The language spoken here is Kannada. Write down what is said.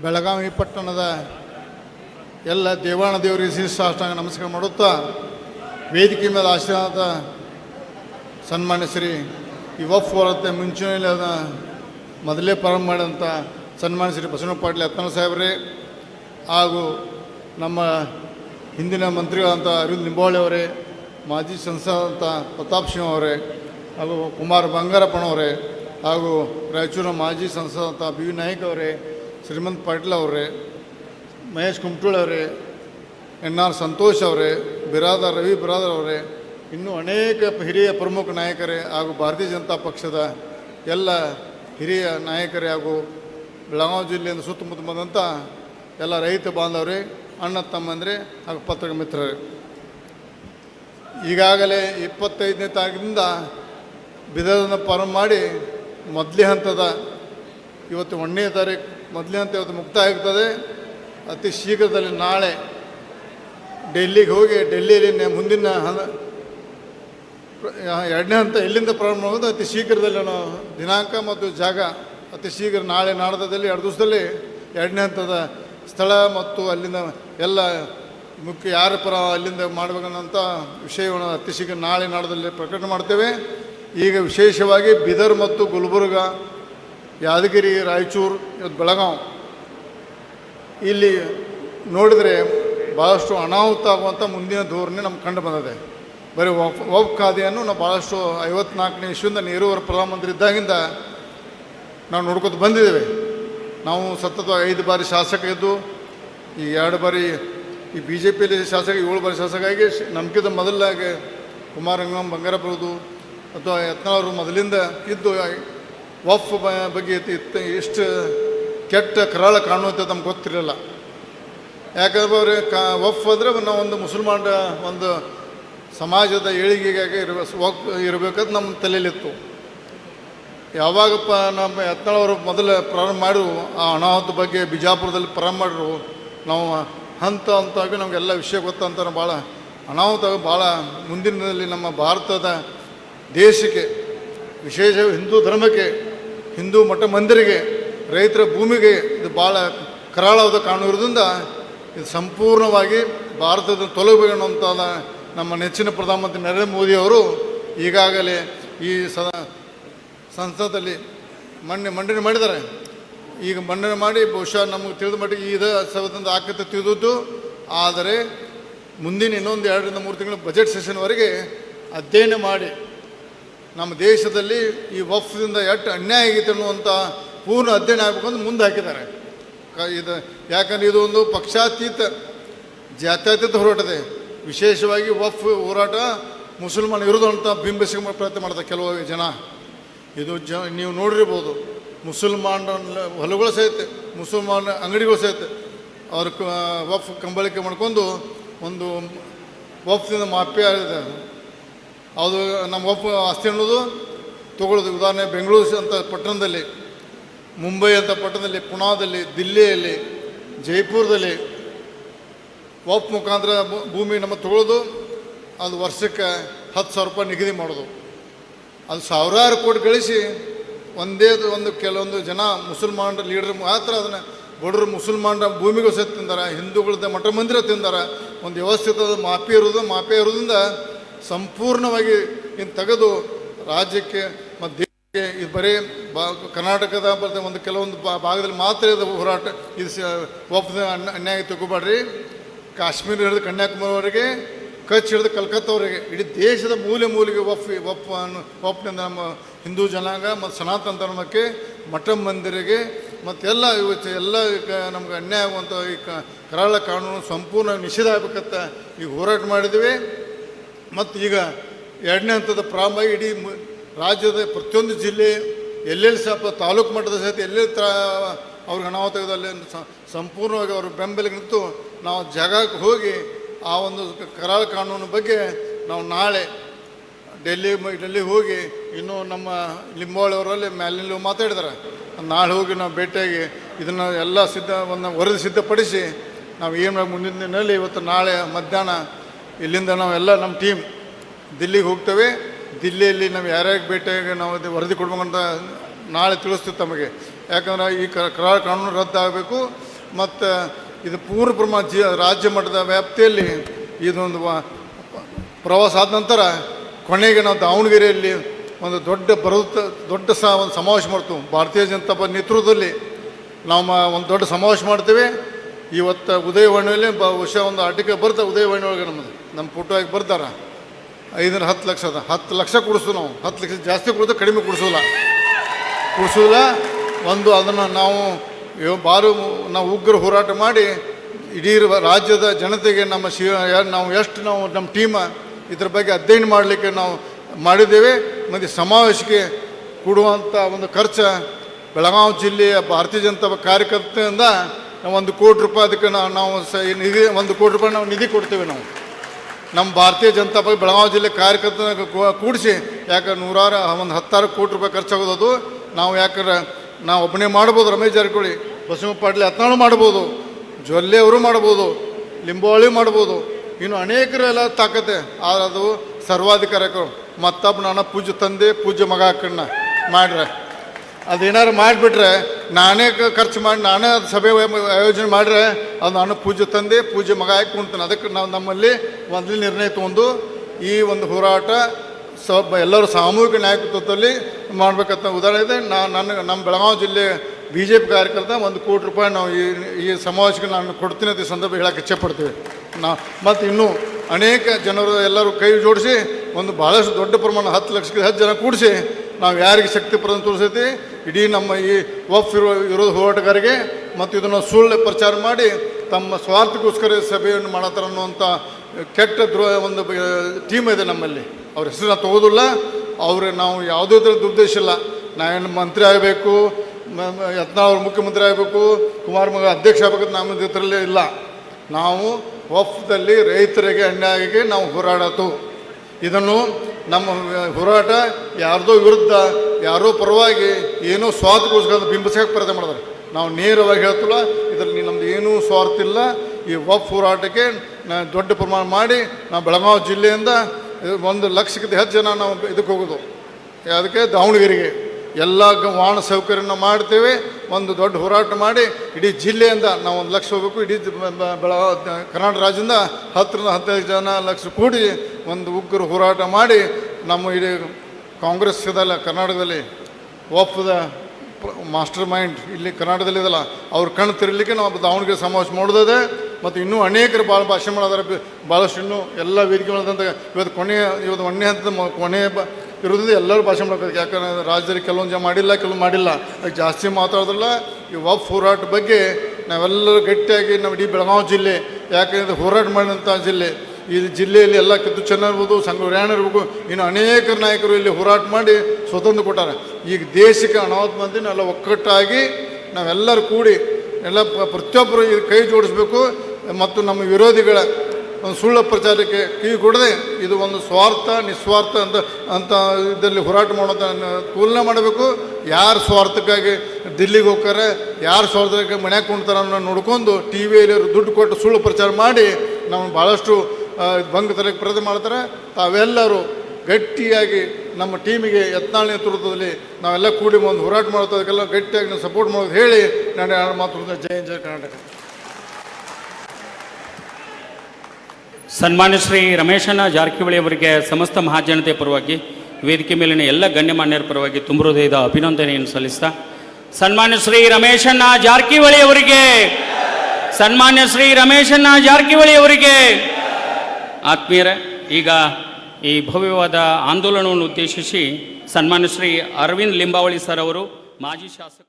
ಬೆಳಗಾವಿ ಪಟ್ಟಣದ ಎಲ್ಲ ದೇವಾಣ ದೇವರಿಗೆ ಶಿರಸಾಷ್ಟಾಂಗ ನಮಸ್ಕಾರ ಮಾಡುತ್ತಾ ವೇದಿಕೆ ಮೇಲೆ ಆಶೀರ್ವಾದ ಸನ್ಮಾನ್ಯ ಶ್ರೀ ಯುವ ಹೊರತೆ ಮುಂಚೂಣಿಯಲ್ಲಿ ಅದ ಮೊದಲೇ ಪ್ರಾರಂಭ ಮಾಡಿದಂಥ ಸನ್ಮಾನ್ಯ ಶ್ರೀ ಬಸವಣ್ಣ ಪಾಟೀಲ್ ಅತ್ತನ ಸಾಹೇಬ್ರೆ ಹಾಗೂ ನಮ್ಮ ಹಿಂದಿನ ಮಂತ್ರಿಗಳಂಥ ಅರವಿಂದ್ ನಿಂಬಾವಳಿ ಅವರೇ, ಮಾಜಿ ಸಂಸದಂಥ ಪ್ರತಾಪ್ ಸಿಂಹ ಅವರೇ ಹಾಗೂ ಕುಮಾರ್ ಬಂಗಾರಪ್ಪನವರೇ ಹಾಗೂ ರಾಯಚೂರಿನ ಮಾಜಿ ಸಂಸದ ಬಿ ವಿ ನಾಯಕ್ ಅವರೇ, ಶ್ರೀಮಂತ್ ಪಾಟೀಲ್ ಅವರೇ, ಮಹೇಶ್ ಕುಮಟೂಳ್ ಅವರೇ ಎನ್ ಆರ್ ಸಂತೋಷ್ ಅವರೇ, ಬಿರಾದರ್ ರವಿ ಬಿರಾದರ್ ಅವರೇ, ಇನ್ನೂ ಅನೇಕ ಹಿರಿಯ ಪ್ರಮುಖ ನಾಯಕರೇ ಹಾಗೂ ಭಾರತೀಯ ಜನತಾ ಪಕ್ಷದ ಎಲ್ಲ ಹಿರಿಯ ನಾಯಕರೇ ಹಾಗೂ ಬೆಳಗಾವಿ ಜಿಲ್ಲೆಯಿಂದ ಸುತ್ತಮುತ್ತ ಬಂದಂಥ ಎಲ್ಲ ರೈತ ಬಾಂಧವರೇ, ಅಣ್ಣ ತಮ್ಮಂದರೆ ಹಾಗೂ ಪತ್ರಿಕಾ ಮಿತ್ರರೇ. ಈಗಾಗಲೇ ಇಪ್ಪತ್ತೈದನೇ ತಾರೀಕಿನಿಂದ ಬಿದರನ್ನು ಪ್ರಾರಂಭ ಮಾಡಿ ಮೊದಲೇ ಹಂತದ ಇವತ್ತು ಒಂದನೇ ತಾರೀಕು, ಮೊದಲೇ ಹಂತ ಇವತ್ತು ಮುಕ್ತಾಯ ಆಗ್ತದೆ. ಅತಿ ಶೀಘ್ರದಲ್ಲಿ ನಾಳೆ ಡೆಲ್ಲಿಗೆ ಹೋಗಿ, ಡೆಲ್ಲಿಯಲ್ಲಿ ಮುಂದಿನ ಎರಡನೇ ಹಂತ ಎಲ್ಲಿಂದ ಪ್ರಾರಂಭ ಆಗೋದು ಅತಿ ಶೀಘ್ರದಲ್ಲಿ ನಾವು ದಿನಾಂಕ ಮತ್ತು ಜಾಗ ಅತಿ ಶೀಘ್ರ ನಾಳೆ ನಾಡದಲ್ಲಿ ಎರಡು ದಿವಸದಲ್ಲಿ ಎರಡನೇ ಹಂತದ ಸ್ಥಳ ಮತ್ತು ಅಲ್ಲಿಂದ ಎಲ್ಲ ಮುಖ್ಯ ಯಾರ ಪರ ಅಲ್ಲಿಂದ ಮಾಡಬೇಕನ್ನೋಂಥ ವಿಷಯವನ್ನು ಅತಿ ಶೀಘ್ರ ನಾಳೆ ನಾಡದಲ್ಲಿ ಪ್ರಕಟ ಮಾಡ್ತೇವೆ. ಈಗ ವಿಶೇಷವಾಗಿ ಬೀದರ್ ಮತ್ತು ಗುಲ್ಬರ್ಗ, ಯಾದಗಿರಿ, ರಾಯಚೂರು, ಇವತ್ತು ಬೆಳಗಾವಿ ಇಲ್ಲಿ ನೋಡಿದರೆ ಭಾಳಷ್ಟು ಅನಾಹುತ ಆಗುವಂಥ ಮುಂದಿನ ಧೋರಣೆ ನಮ್ಗೆ ಕಂಡು ಬಂದಿದೆ. ಬರೀ ವಫ್ ವಫ್ ಖಾದಿಯನ್ನು ನಾವು ಭಾಳಷ್ಟು ಐವತ್ನಾಲ್ಕನೇ ಇಶ್ವಿಂದ ನೆಹರೂವರ ಪ್ರಧಾನಮಂತ್ರಿ ಇದ್ದಾಗಿಂದ ನಾವು ನೋಡ್ಕೊತ ಬಂದಿದ್ದೇವೆ. ನಾವು ಸತತವಾಗಿ ಐದು ಬಾರಿ ಶಾಸಕ ಇದ್ದು, ಈ ಎರಡು ಬಾರಿ ಈ ಬಿ ಜೆ ಪಿಯಲ್ಲಿ ಶಾಸಕ, ಏಳು ಬಾರಿ ಶಾಸಕ ಆಗಿ ನಮ್ಗಿಂತ ಮೊದಲಾಗಿ ಕುಮಾರಂಗಂ ಬಂಗಾರಪ್ಪರದು ಅಥವಾ ಯತ್ನಾಳವರು ಮೊದಲಿಂದ ಇದ್ದು ವಫ್ ಬಗ್ಗೆ ಎಷ್ಟು ಕೆಟ್ಟ ಕರಾಳ ಕಾಣುವಂಥ ನಮ್ಗೆ ಗೊತ್ತಿರಲಿಲ್ಲ. ಯಾಕಂದ್ರೆ ಅವ್ರು ಕಾ, ವಫ್ ಅಂದರೆ ನಾವು ಒಂದು ಮುಸಲ್ಮಾನ ಒಂದು ಸಮಾಜದ ಏಳಿಗೆಗಾಗಿ ಇರಬೇಕು ವಫ್ ಇರಬೇಕಂತ ನಮ್ಮ ತಲೆಯಲ್ಲಿತ್ತು. ಯಾವಾಗಪ್ಪ ನಮ್ಮ ಯತ್ನಾಳವರು ಮೊದಲು ಪ್ರಾರಂಭ ಮಾಡಿದ್ರು ಆ ಅನಾಹುತ ಬಗ್ಗೆ ಬಿಜಾಪುರದಲ್ಲಿ ಪ್ರಾರಂಭ ಮಾಡಿರು, ನಾವು ಹಂತ ಹಂತವಾಗಿ ನಮಗೆಲ್ಲ ವಿಷಯ ಗೊತ್ತಂತ ಭಾಳ ಅನಾಹುತ ಭಾಳ ಮುಂದಿನದಲ್ಲಿ ನಮ್ಮ ಭಾರತದ ದೇಶಕ್ಕೆ, ವಿಶೇಷ ಹಿಂದೂ ಧರ್ಮಕ್ಕೆ, ಹಿಂದೂ ಮಠ ಮಂದಿರಿಗೆ, ರೈತರ ಭೂಮಿಗೆ ಇದು ಭಾಳ ಕರಾಳವಾದ ಕಾಣುವುದರಿಂದ ಇದು ಸಂಪೂರ್ಣವಾಗಿ ಭಾರತದ ತೊಲಗಬೇಕಂತಾದ ನಮ್ಮ ನೆಚ್ಚಿನ ಪ್ರಧಾನಮಂತ್ರಿ ನರೇಂದ್ರ ಮೋದಿಯವರು ಈಗಾಗಲೇ ಈ ಸದ ಸಂಸದಲ್ಲಿ ಮಣ್ಣೆ ಮಂಡನೆ ಮಾಡಿದ್ದಾರೆ. ಈಗ ಮಂಡನೆ ಮಾಡಿ ಬಹುಶಃ ನಮಗೆ ತಿಳಿದ ಮಟ್ಟಿಗೆ ಇದು ಸವದಿಂದ ಆಕತೆ ತಿಳಿದದ್ದು, ಆದರೆ ಮುಂದಿನ ಇನ್ನೊಂದು ಎರಡರಿಂದ ಮೂರು ತಿಂಗಳ ಬಜೆಟ್ ಸೆಷನ್ವರೆಗೆ ಅಧ್ಯಯನ ಮಾಡಿ ನಮ್ಮ ದೇಶದಲ್ಲಿ ಈ ವಫ್ದಿಂದ ಎಷ್ಟು ಅನ್ಯಾಯ ಆಗೈತೆ ಅನ್ನುವಂಥ ಪೂರ್ಣ ಅಧ್ಯಯನ ಆಗಬೇಕು ಅಂತ ಮುಂದೆ ಹಾಕಿದ್ದಾರೆ. ಕ, ಇದು, ಯಾಕಂದ್ರೆ ಇದು ಒಂದು ಪಕ್ಷಾತೀತ, ಜಾತ್ಯತೀತ ಹೋರಾಟದೆ ವಿಶೇಷವಾಗಿ ವಫ್ ಹೋರಾಟ ಮುಸಲ್ಮಾನ ವಿರುದ್ಧ ಅಂತ ಬಿಂಬಿಸಿ ಪ್ರಯತ್ನ ಮಾಡ್ತಾರೆ ಕೆಲವು ಜನ. ಇದು ಜ, ನೀವು ನೋಡಿರ್ಬೋದು, ಮುಸಲ್ಮಾನ ಹೊಲಗಳು ಸಹಿತ, ಮುಸಲ್ಮಾನ ಅಂಗಡಿಗಳು ಸಹಿತ ಅವ್ರ ವಫ್ ಕಂಬಳಿಕೆ ಮಾಡ್ಕೊಂಡು ಒಂದು ವಫ್ದಿಂದ ಮಾಫಿ ಆಗಿದೆ ಅದು ನಮ್ಮ ಒಪ್ಪ ಆಸ್ತಿ ಅನ್ನೋದು ತಗೊಳ್ಳೋದು. ಉದಾಹರಣೆ ಬೆಂಗಳೂರು ಅಂತ ಪಟ್ಟಣದಲ್ಲಿ, ಮುಂಬೈ ಅಂತ ಪಟ್ಟಣದಲ್ಲಿ ಪುಣಾದಲ್ಲಿ ದಿಲ್ಲಿಯಲ್ಲಿ, ಜೈಪುರದಲ್ಲಿ ಒಪ್ ಮುಖಾಂತರ ಭೂಮಿ ನಮ್ಮ ತಗೊಳ್ಳೋದು. ಅದು ವರ್ಷಕ್ಕೆ ಹತ್ತು ಸಾವಿರ ರೂಪಾಯಿ ನಿಗದಿ ಮಾಡೋದು. ಅದು ಸಾವಿರಾರು ಕೋಟಿ ಗಳಿಸಿ ಒಂದೇ ಒಂದು ಕೆಲವೊಂದು ಜನ ಮುಸಲ್ಮಾನರ ಲೀಡರ್ ಮಾತ್ರ ಅದನ್ನು ಬಡವರು ಮುಸಲ್ಮಾನರ ಭೂಮಿಗೂ ತಿಂದಾರೆ ತಿಂದಾರ ಹಿಂದೂಗಳದ ಮಠ ಮಂದಿರ ತಿಂದಾರ. ಒಂದು ವ್ಯವಸ್ಥಿತ ಮಾಪಿ ಇರೋದು ಮಾಪಿ ಇರೋದ್ರಿಂದ ಸಂಪೂರ್ಣವಾಗಿ ಇನ್ನು ತೆಗೆದು ರಾಜ್ಯಕ್ಕೆ ಮತ್ತು ದೇಶಕ್ಕೆ ಇದು ಬರೀ ಬಾ ಕರ್ನಾಟಕದ ಬರ್ತದೆ ಒಂದು ಕೆಲವೊಂದು ಭಾಗದಲ್ಲಿ ಮಾತ್ರ ಇದು ಹೋರಾಟ. ಇದು ಒಪ್ಪದ ಅನ್ಯ- ಅನ್ಯಾಯ ತಗೋಬೇಡ್ರಿ ಕಾಶ್ಮೀರ ಹಿಡಿದು ಕನ್ಯಾಕುಮಾರಿವರೆಗೆ ಕಚ್ ಹಿಡಿದು ಕಲ್ಕತ್ತಾವರೆಗೆ ಇಡೀ ದೇಶದ ಮೂಲೆ ಮೂಲೆಗೆ ಒಪ್ಪ ಒಪ್ಪ ಒಪ್ಪನಿಂದ ನಮ್ಮ ಹಿಂದೂ ಜನಾಂಗ ಮತ್ತು ಸನಾತನ ಧರ್ಮಕ್ಕೆ, ಮಠ ಮಂದಿರಿಗೆ ಮತ್ತು ಎಲ್ಲ ಇವತ್ತು ಎಲ್ಲ ನಮ್ಗೆ ಅನ್ಯಾಯ ಆಗುವಂಥ ಈ ಕರಾಳ ಕಾನೂನು ಸಂಪೂರ್ಣ ನಿಷೇಧ ಆಗ್ಬೇಕಂತ ಈಗ ಹೋರಾಟ ಮಾಡಿದ್ವಿ ಮತ್ತು ಈಗ ಎರಡನೇ ಹಂತದ ಪ್ರಾರಂಭ ಇಡೀ ರಾಜ್ಯದ ಪ್ರತಿಯೊಂದು ಜಿಲ್ಲೆ, ಎಲ್ಲೆಲ್ಲಿ ಸಹ ತಾಲೂಕು ಮಟ್ಟದ ಸಹಿತ ಎಲ್ಲೆಲ್ಲಿ ತ ಅವ್ರಿಗೆ ಅನಾಹುತ ತೆಗೆದಲ್ಲಿ ಸಂಪೂರ್ಣವಾಗಿ ಅವ್ರ ಬೆಂಬಲಿಗೆ ನಿಂತು ನಾವು ಜಾಗಕ್ಕೆ ಹೋಗಿ ಆ ಒಂದು ಕರಾಳ ಕಾನೂನು ಬಗ್ಗೆ ನಾವು ನಾಳೆ ಡೆಲ್ಲಿ ಡೆಲ್ಲಿ ಹೋಗಿ ಇನ್ನೂ ನಮ್ಮ ಲಿಂಬಾವಳಿಯವರಲ್ಲಿ ಮ್ಯಾಲಿನಲ್ಲಿ ಮಾತಾಡಿದ್ದಾರೆ ನಾಳೆ ಹೋಗಿ ನಾವು ಭೇಟಿಯಾಗಿ ಇದನ್ನು ಎಲ್ಲ ಸಿದ್ಧ, ಒಂದು ವರದಿ ಸಿದ್ಧಪಡಿಸಿ ನಾವು ಏನು ಮುಂದಿನ ದಿನದಲ್ಲಿ ಇವತ್ತು ನಾಳೆ ಮಧ್ಯಾಹ್ನ ಇಲ್ಲಿಂದ ನಾವೆಲ್ಲ ನಮ್ಮ ಟೀಮ್ ದಿಲ್ಲಿಗೆ ಹೋಗ್ತೇವೆ. ದಿಲ್ಲಿಯಲ್ಲಿ ನಾವು ಯಾರ್ಯಾರಿಗೆ ಭೇಟಿಯಾಗಿ ನಾವು ಅದು ವರದಿ ಕೊಡ್ಬೇಕಂತ ನಾಳೆ ತಿಳಿಸ್ತೀವಿ ತಮಗೆ. ಯಾಕಂದ್ರೆ ಈ ಕಾನೂನು ರದ್ದಾಗಬೇಕು. ಮತ್ತು ಇದು ಪೂರ್ಣ ಪ್ರಮಾಣ ಜಿ, ರಾಜ್ಯ ಮಟ್ಟದ ವ್ಯಾಪ್ತಿಯಲ್ಲಿ ಇದೊಂದು ಪ್ರವಾಸ ಆದ ನಂತರ ಕೊನೆಗೆ ನಾವು ದಾವಣಗೆರೆಯಲ್ಲಿ ಒಂದು ದೊಡ್ಡ ಬರುತ್ತ ದೊಡ್ಡ ಸಹ ಒಂದು ಸಮಾವೇಶ ಮಾಡ್ತೀವಿ. ಭಾರತೀಯ ಜನತಾ ಪಾರ್ಟಿ ನೇತೃತ್ವದಲ್ಲಿ ನಾವು ಒಂದು ದೊಡ್ಡ ಸಮಾವೇಶ ಮಾಡ್ತೇವೆ. ಇವತ್ತು ಉದಯವಾಣಿಯಲ್ಲಿ ಬ ಬಹುಶಃ ಒಂದು ಆರ್ಟಿಕಲ್ ಬರ್ತಾ ಉದಯವಾಣಿ ಒಳಗೆ ನಮ್ಮದು ನಮ್ಮ ಫೋಟೋ ಆಗಿ ಬರ್ತಾರೆ? ಐದರ ಹತ್ತು ಲಕ್ಷ ಅದ. ಹತ್ತು ಲಕ್ಷ ಕೊಡಿಸು ನಾವು. ಹತ್ತು ಲಕ್ಷ ಜಾಸ್ತಿ ಕೊಡೋದು ಕಡಿಮೆ ಕೊಡಿಸೋಲ್ಲ. ಕೊಡಿಸೋಲ್ಲ. ಒಂದು ಅದನ್ನು ನಾವು ಬಾರು ನಾವು ಉಗ್ರ ಹೋರಾಟ ಮಾಡಿ ಇಡೀ ರಾಜ್ಯದ ಜನತೆಗೆ ನಮ್ಮ ಶಿ ನಾವು ಎಷ್ಟು ನಾವು ನಮ್ಮ ಟೀಮ ಇದ್ರ ಬಗ್ಗೆ ಅಧ್ಯಯನ ಮಾಡಲಿಕ್ಕೆ ನಾವು ಮಾಡಿದ್ದೇವೆ. ಮತ್ತು ಸಮಾವೇಶಕ್ಕೆ ಕೊಡುವಂಥ ಒಂದು ಖರ್ಚು ಬೆಳಗಾವಿ ಜಿಲ್ಲೆಯ ಭಾರತೀಯ ಜನತಾ ಕಾರ್ಯಕರ್ತೆಯಿಂದ ಒಂದು ಕೋಟಿ ರೂಪಾಯಿ ಅದಕ್ಕೆ ನಾವು ನಾವು ನಿಧಿ ಒಂದು ಕೋಟಿ ರೂಪಾಯಿ ನಾವು ನಿಧಿ ಕೊಡ್ತೇವೆ ನಾವು. ನಮ್ಮ ಭಾರತೀಯ ಜನತಾ ಪಕ್ಷ ಬೆಳಗಾವಿ ಜಿಲ್ಲೆ ಕಾರ್ಯಕರ್ತನ ಕೂಡಿಸಿ, ಯಾಕಂದ್ರೆ ನೂರಾರು ಒಂದು ಹತ್ತಾರು ಕೋಟಿ ರೂಪಾಯಿ ಖರ್ಚಾಗೋದು ನಾವು ಯಾಕಂದ್ರೆ ನಾವು ಒಬ್ಬನೇ ಮಾಡ್ಬೋದು ರಮೇಶ್ ಜಾರಕಿಹೊಳಿ, ಬಸವ ಪಾಟೀಲ್ ಮಾಡ್ಬೋದು, ಜೊಲ್ಲೆ ಅವರು ಮಾಡ್ಬೋದು, ಲಿಂಬಾವಳಿ ಮಾಡ್ಬೋದು. ಇನ್ನು ಅನೇಕರು ಎಲ್ಲ ತಾಕತ್ತೆ. ಆದ್ರೆ ಅದು ಸರ್ವಾಧಿಕಾರಕರು ಮತ್ತೊಬ್ಬ ನಾನು ಪೂಜೆ ತಂದೆ ಪೂಜೆ ಮಗ ಹಾಕಣ್ಣ ಮಾಡ್ರೆ. ಅದೇನಾರು ಮಾಡಿಬಿಟ್ರೆ ನಾನೇ ಖರ್ಚು ಮಾಡಿ ನಾನೇ ಅದು ಸಭೆ ಆಯೋಜನೆ ಮಾಡಿದ್ರೆ ಅದು ನಾನು ಪೂಜೆ ತಂದೆ, ಪೂಜೆ ಮಗ ಹಾಕಿ ಕುಣ್ತೇನೆ ಅದಕ್ಕೆ ನಾವು ನಮ್ಮಲ್ಲಿ ಮೊದಲು ನಿರ್ಣಯ ತಗೊಂಡು ಈ ಒಂದು ಹೋರಾಟ ಸ ಎಲ್ಲರೂ ಸಾಮೂಹಿಕ ನಾಯಕತ್ವದಲ್ಲಿ ಮಾಡಬೇಕಂತ ಉದಾಹರಣೆ ಇದೆ. ನಾನು ನನ್ನ ನಮ್ಮ ಬೆಳಗಾವಿ ಜಿಲ್ಲೆ ಬಿ ಜೆ ಪಿ ಕಾರ್ಯಕರ್ತ ಒಂದು ಕೋಟಿ ರೂಪಾಯಿ ನಾವು ಈ ಈ ಸಮಾವೇಶಕ್ಕೆ ನಾನು ಕೊಡ್ತೀನಿ ಅಂತ ಈ ಸಂದರ್ಭ ಹೇಳಕ್ಕೆ ಇಚ್ಛೆಪಡ್ತೀವಿ. ನಾ ಮತ್ತು ಇನ್ನೂ ಅನೇಕ ಜನರು ಎಲ್ಲರೂ ಕೈ ಜೋಡಿಸಿ ಒಂದು ಭಾಳಷ್ಟು ದೊಡ್ಡ ಪ್ರಮಾಣ ಹತ್ತು ಲಕ್ಷಕ್ಕೆ ಹತ್ತು ಜನ ಕೂಡಿಸಿ ನಾವು ಯಾರಿಗೆ ಶಕ್ತಿ ಪ್ರದಾನ ತೋರಿಸೈತಿ? ಇಡೀ ನಮ್ಮ ಈ ವಫ್ ಇರೋ ವಿರೋಧ ಹೋರಾಟಗಾರಿಗೆ ಮತ್ತು ಇದನ್ನು ಸುಳ್ಳು ಪ್ರಚಾರ ಮಾಡಿ ತಮ್ಮ ಸ್ವಾರ್ಥಕ್ಕೋಸ್ಕರ ಸಭೆಯನ್ನು ಮಾಡತ್ತಾರ ಅನ್ನುವಂಥ ಕೆಟ್ಟ ದ್ರೋಹ ಒಂದು ಟೀಮ್ ಇದೆ ನಮ್ಮಲ್ಲಿ. ಅವ್ರ ಹೆಸರನ್ನ ತಗೋದಿಲ್ಲ. ಅವ್ರ ನಾವು ಯಾವುದೇ ಥರದ ಉದ್ದೇಶ ಇಲ್ಲ. ನಾನು ಮಂತ್ರಿ ಆಗಬೇಕು ಯತ್ನ ಅವರು ಮುಖ್ಯಮಂತ್ರಿ ಆಗಬೇಕು, ಕುಮಾರ್ ಮಗ ಅಧ್ಯಕ್ಷ ಆಗಬೇಕು ನಮ್ಮ ಇದರಲ್ಲಿ ಇಲ್ಲ. ನಾವು ವಫ್ದಲ್ಲಿ ರೈತರಿಗೆ, ಅನ್ಯಾಯಕ್ಕೆ ನಾವು ಹೋರಾಡತು ಇದನ್ನು ನಮ್ಮ ಹೋರಾಟ ಯಾರ್ದೋ ವಿರುದ್ಧ, ಯಾರೋ ಪರವಾಗಿ ಏನೋ ಸ್ವಾರ್ಥಗೋಸ್ಕರ ಬಿಂಬಿಸಕ್ಕೆ ಪ್ರಯತ್ನ ಮಾಡಿದ್ರೆ ನಾವು ನೇರವಾಗಿ ಹೇಳ್ತಿಲ್ಲ, ಇದರಲ್ಲಿ ನಮ್ದು ಏನೂ ಸ್ವಾರ್ಥ ಇಲ್ಲ. ಈ ವಫ್ ಹೋರಾಟಕ್ಕೆ ದೊಡ್ಡ ಪ್ರಮಾಣ ಮಾಡಿ ನಾವು ಬೆಳಗಾವಿ ಜಿಲ್ಲೆಯಿಂದ ಒಂದು ಲಕ್ಷಕ್ಕಿಂತ ಹೆಚ್ಚು ಜನ ನಾವು ಇದಕ್ಕೆ ಹೋಗೋದು. ಅದಕ್ಕೆ ದಾವಣಗೆರೆಗೆ. ಎಲ್ಲ ವಾಹನ ಸೌಕರ್ಯನ ಮಾಡ್ತೇವೆ. ಒಂದು ದೊಡ್ಡ ಹೋರಾಟ ಮಾಡಿ ಇಡೀ ಜಿಲ್ಲೆಯಿಂದ ನಾವು ಒಂದು ಲಕ್ಷ ಹೋಗಬೇಕು. ಇಡೀ ಜ- ಬ- ಬ- ಬೆಳಗಾವಿ ಕರ್ನಾಟಕ ರಾಜ್ಯದಿಂದ ಹತ್ತರಿಂದ ಹದಿನೈದು ಜನ ಲಕ್ಷ ಕೂಡಿ ಒಂದು ಉಗ್ರ ಹೋರಾಟ ಮಾಡಿ ನಮ್ಮ ಇಡೀ ಕಾಂಗ್ರೆಸ್ ಇದಲ್ಲ, ಕರ್ನಾಟಕದಲ್ಲಿ ಒಪ್ಪದ ಮಾಸ್ಟರ್ ಮೈಂಡ್ ಇಲ್ಲಿ ಕರ್ನಾಟಕದಲ್ಲಿ ಇದಲ್ಲ ಅವ್ರು ಕಣ್ಣು ನಾವು ದಾವಣಗೆರೆ ಸಮಾವೇಶ ಮಾಡೋದಿದೆ. ಮತ್ತು ಇನ್ನೂ ಅನೇಕರು ಭಾಳ ಭಾಷಣ ಮಾಡೋದಾರೆ ಭಾಳಷ್ಟು ಇನ್ನೂ ಎಲ್ಲ ವೇದಿಕೆಗಳಂತ ಇವತ್ತು ಕೊನೆಯ ಇವತ್ತು ಒಂದನೇ ಹಂತದ ಕೊನೆಯ ಬ ಇರೋದ್ರಿಂದ ಎಲ್ಲರೂ ಭಾಷೆ ಮಾಡ್ಬೇಕು. ಯಾಕಂದ್ರೆ ರಾಜ್ಯದಲ್ಲಿ ಕೆಲವೊಂದು ಜನ ಮಾಡಿಲ್ಲ, ಕೆಲವು ಮಾಡಿಲ್ಲ. ಅದಕ್ಕೆ ಜಾಸ್ತಿ ಮಾತಾಡೋದಿಲ್ಲ ಈ ವಫ್ ಹೋರಾಟ ಬಗ್ಗೆ ನಾವೆಲ್ಲರೂ ಗಟ್ಟಿಯಾಗಿ ನಾವು ಇಡೀ ಬೆಳಗಾವಿ ಜಿಲ್ಲೆ, ಯಾಕಂದರೆ ಹೋರಾಟ ಮಾಡಿದಂಥ ಜಿಲ್ಲೆ. ಈ ಜಿಲ್ಲೆಯಲ್ಲಿ ಎಲ್ಲ ಕಿತ್ತು ಚೆನ್ನ ಇರ್ಬೋದು ಇನ್ನು ಅನೇಕ ನಾಯಕರು ಇಲ್ಲಿ ಹೋರಾಟ ಮಾಡಿ ಸ್ವತಂತ್ರ ಕೊಟ್ಟಾರೆ. ಈಗ ದೇಶಕ್ಕೆ ಅನಾಹುತ ಮಂದಿ ನಾವೆಲ್ಲ ಒಕ್ಕಟ್ಟಾಗಿ ನಾವೆಲ್ಲರೂ ಕೂಡಿ ಎಲ್ಲ ಪ್ರತಿಯೊಬ್ಬರು ಕೈ ಜೋಡಿಸ್ಬೇಕು. ಮತ್ತು ನಮ್ಮ ವಿರೋಧಿಗಳ ಒಂದು ಸುಳ್ಳು ಪ್ರಚಾರಕ್ಕೆ ಕಿವಿ ಕೊಡದೆ ಇದು ಒಂದು ಸ್ವಾರ್ಥ, ನಿಸ್ವಾರ್ಥ ಅಂತ ಅಂತ ಇದರಲ್ಲಿ ಹೋರಾಟ ಮಾಡೋದ ತುಲನೆ ಮಾಡಬೇಕು. ಯಾರು ಸ್ವಾರ್ಥಕ್ಕಾಗಿ ದಿಲ್ಲಿಗೆ ಹೋಗ್ತಾರೆ, ಯಾರು ಸ್ವಾರ್ಥಕ್ಕೆ ಮನ್ಯಾಗ ಕುಣ್ತಾರೆ ಅನ್ನೋ ನೋಡ್ಕೊಂಡು ಟಿ ವಿಯಲ್ಲಿ ದುಡ್ಡು ಕೊಟ್ಟು ಸುಳ್ಳು ಪ್ರಚಾರ ಮಾಡಿ ನಾವು ಭಾಳಷ್ಟು ಭಂಗ ತರಕ್ಕೆ ಪ್ರಯತ್ನ ಮಾಡ್ತಾರೆ. ತಾವೆಲ್ಲರೂ ಗಟ್ಟಿಯಾಗಿ ನಮ್ಮ ಟೀಮಿಗೆ ಯತ್ನಾಳ್ ನೇತೃತ್ವದಲ್ಲಿ ನಾವೆಲ್ಲ ಕೂಡಿ ಒಂದು ಹೋರಾಟ ಮಾಡೋದಕ್ಕೆಲ್ಲ ಗಟ್ಟಿಯಾಗಿ ನಾವು ಸಪೋರ್ಟ್ ಮಾಡೋದು ಹೇಳಿ. ನಾನು ಮಾತು ಜಯ ಜಯ ಕರ್ನಾಟಕ. ಸನ್ಮಾನ್ಯ ಶ್ರೀ ರಮೇಶನ ಜಾರಕಿಹೊಳಿ ಅವರಿಗೆ ಸಮಸ್ತ ಮಹಾಜನತೆ ಪರವಾಗಿ, ವೇದಿಕೆ ಮೇಲಿನ ಎಲ್ಲ ಗಣ್ಯಮಾನ್ಯರ ಪರವಾಗಿ ತುಂಬ ಹೃದಯದ ಅಭಿನಂದನೆಯನ್ನು ಸಲ್ಲಿಸ್ತಾ, ಸನ್ಮಾನ್ಯ ಶ್ರೀ ರಮೇಶಣ್ಣ ಜಾರಕಿಹೊಳಿ ಅವರಿಗೆ, ಸನ್ಮಾನ್ಯ ಶ್ರೀ ರಮೇಶಣ್ಣ ಜಾರಕಿಹೊಳಿ ಅವರಿಗೆ. ಆತ್ಮೀಯರೇ, ಈಗ ಈ ಭವ್ಯವಾದ ಆಂದೋಲನವನ್ನು ಉದ್ದೇಶಿಸಿ ಸನ್ಮಾನ್ಯ ಶ್ರೀ ಅರವಿಂದ್ ಲಿಂಬಾವಳಿ ಸರ್ ಅವರು ಮಾಜಿ ಶಾಸಕ